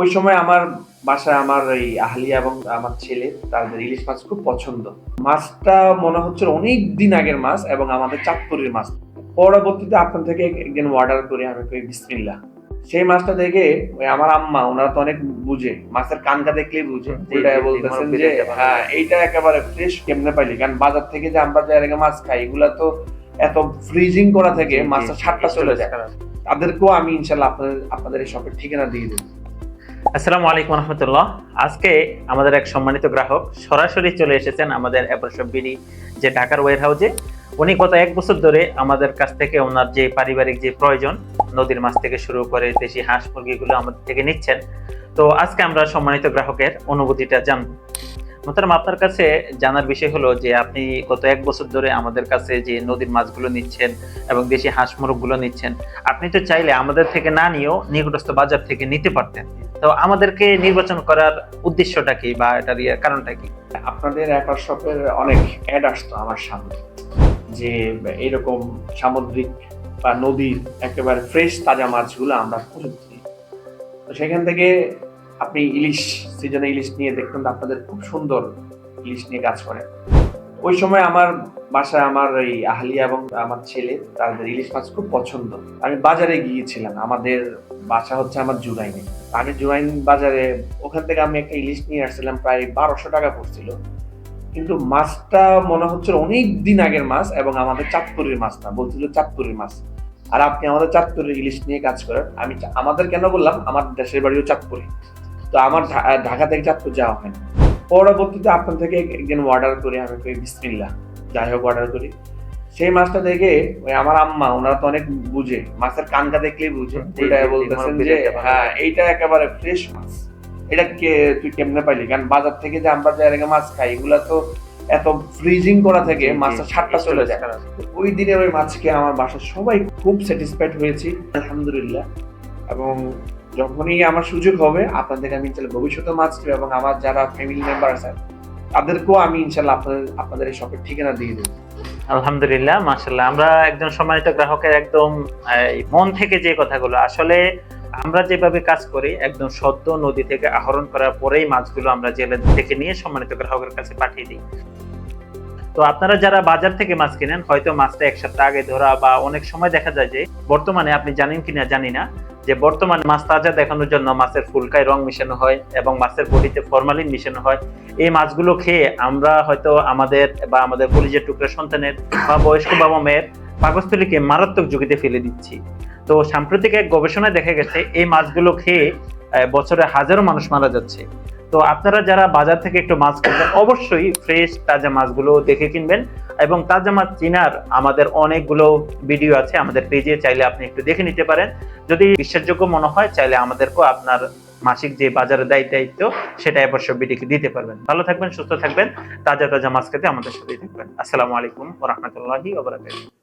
ওই সময় আমার বাসায় আমার এই আহলিয়া এবং আমার ছেলে তাদের ইলিশ মাছ খুব পছন্দ। মাছটা মনে হচ্ছে অনেক দিন আগের মাছ এবং আমাদের চাঁদপুরের মাছ। পরবর্তীতে আপনার থেকে একদিন অর্ডার করে আমি কই বিসমিল্লাহ। সেই মাছটা দেখে ওই আমার আম্মা ওনারা তো অনেক বুঝে মাছের কানকা দেখলেই বুঝে। ওইটা জি, বলতেছেন যে হ্যাঁ। এইটা একেবারে ফ্রেশ কেমনে পাইলি? কারণ বাজার থেকে যে আমরা যে এলাকা মাছ খাই এগুলা তো এত ফ্রিজিং করা থেকে মাছটা ছাড়টা চলে যায়। তাদেরকেও আমি ইনশাল্লাহ আপনাদের আপনাদের এই শপের ঠিকানা দিয়ে দেবো। আসসালামু আলাইকুম রহমতুল্লাহ। আজকে আমাদের এক সম্মানিত গ্রাহক সরাসরি চলে এসেছেন আমাদের অ্যাপ্রসবিনী বিডি যে ঢাকার ওয়ার হাউজে উনি গত এক বছর ধরে আমাদের কাছ থেকে ওনার যে পারিবারিক যে প্রয়োজন, নদীর মাছ থেকে শুরু করে দেশি হাঁস মুরগিগুলো আমাদের থেকে নিচ্ছেন। তো আজকে আমরা সম্মানিত গ্রাহকের অনুভূতিটা জানব। মোতারাম আপনার কাছে জানার বিষয় হলো যে আপনি গত এক বছর ধরে আমাদের কাছে যে নদীর মাছগুলো নিচ্ছেন এবং দেশি হাঁস মুরগগুলো নিচ্ছেন, আপনি তো চাইলে আমাদের থেকে না নিয়েও নিকটস্থ বাজার থেকে নিতে পারতেন। তো আমাদেরকে নির্বাচন করার উদ্দেশ্যটা কি বা এটার ইয়ে কারণটা কি? আপনাদের অ্যাপার শপের অনেক অ্যাড আসতো আমার সামনে, যে এরকম সামুদ্রিক বা নদীর একেবারে ফ্রেশ তাজা মাছগুলো আমরা খুঁজছি তো সেখান থেকে আপনি ইলিশ, সিজনে ইলিশ নিয়ে দেখতেন আপনাদের খুব সুন্দর ইলিশ নিয়ে কাজ করেন ওই সময় আমার বাসায় আমার এই আহলিয়া এবং আমার ছেলে, তাদের ইলিশ মাছ খুব পছন্দ। আমি বাজারে গিয়েছিলাম, আমাদের বাসা হচ্ছে আমার জুরাইনে আমি জুরাইন বাজারে, ওখান থেকে আমি একটা ইলিশ নিয়ে আসছিলাম, প্রায় বারোশো টাকা পড়ছিল। কিন্তু মাছটা মনে হচ্ছে অনেক দিন আগের মাছ এবং আমাদের চাঁদপুরের মাছ না, বলছিল চাঁদপুরের মাছ। আর আপনি আমাদের চাঁদপুরের ইলিশ নিয়ে কাজ করেন, আমি আমাদের কেন বললাম, আমার দেশের বাড়িও চাঁদপুরে। তো আমার ঢাকা থেকে চাঁদপুর যাওয়া হয় না পরবর্তীতে আপনার থেকে একদিন অর্ডার করি আমি কই বিসমিল্লাহ। যাই হোক অর্ডার করি। সেই মাছটা দেখে ওই আমার আম্মা ওনারা তো অনেক বুঝে। মাছের কানকা দেখলেই বুঝে। ওইটা বলতেছেন যে হ্যাঁ। এইটা একেবারে ফ্রেশ মাছ। এটা কে তুই কেমনে পাইলি? কারণ বাজার থেকে যে আমরা যে এলাকা মাছ খাই এগুলা তো এত ফ্রিজিং করা থেকে মাছটা ছাড়টা চলে যায়। ওই দিনের ওই মাছকে আমার বাসার সবাই খুব স্যাটিসফাইড হয়েছি। আলহামদুলিল্লাহ। এবং যখনই আমার সুযোগ হবে আপনাদের আমি ইনশাল্লাহ ভবিষ্যতে মাছ নেব এবং আমার যারা ফ্যামিলি মেম্বার আছেন, তাদেরকেও আমি ইনশাল্লাহ আপনাদের আপনাদের এই শপের ঠিকানা দিয়ে দেবো। আলহামদুলিল্লাহ মাশাল্লাহ আমরা একজন সম্মানিত গ্রাহকের একদম মন থেকে যে কথাগুলো, আসলে আমরা যেভাবে কাজ করি, একদম সদ্য নদী থেকে আহরণ করার পরেই মাছগুলো আমরা জেলে থেকে নিয়ে সম্মানিত গ্রাহকের কাছে পাঠিয়ে দিই। তো আপনারা যারা বাজার থেকে মাছ কিনেন, হয়তো মাছটা এক সপ্তাহ আগে ধরা বা অনেক সময় দেখা যায় যে, বর্তমানে আপনি জানেন কিনা জানি না যে বর্তমানে মাছ তাজা দেখানোর জন্য মাছের ফুলকায় রং মিশানো হয় এবং মাছের বডিতে ফরমালিন মিশানো হয়। এই মাছগুলো খেয়ে আমরা হয়তো আমাদের বা আমাদের কলিজের টুকরা সন্তানের বা বয়স্ক বাবা মায়ের পাকস্থলীকে মারাত্মক ঝুঁকিতে ফেলে দিচ্ছি। তো সাম্প্রতিক এক গবেষণায় দেখা গেছে এই মাছগুলো খেয়ে বছরে হাজারো মানুষ মারা যাচ্ছে। তো আপনারা যারা বাজার থেকে একটু মাছ কিনবেন, অবশ্যই ফ্রেশ তাজা মাছগুলো দেখে কিনবেন এবং তাজা মাছ চিনার আমাদের অনেকগুলো ভিডিও আছে, আমাদের পেজে চাইলে আপনি একটু দেখে নিতে পারেন। যদি বিশ্বাসযোগ্য মনে হয়, চাইলে আমাদেরকেও আপনার মাসিক যে বাজারের দায়িত্ব দায়িত্ব, সেটা অবশ্য বিডিকে দিতে পারবেন। ভালো থাকবেন, সুস্থ থাকবেন, তাজা তাজা মাছ খেতে আমাদের সাথেই থাকবেন। আসসালামু আলাইকুম ওরহমতুল্লাহি ওবরাকাতুহু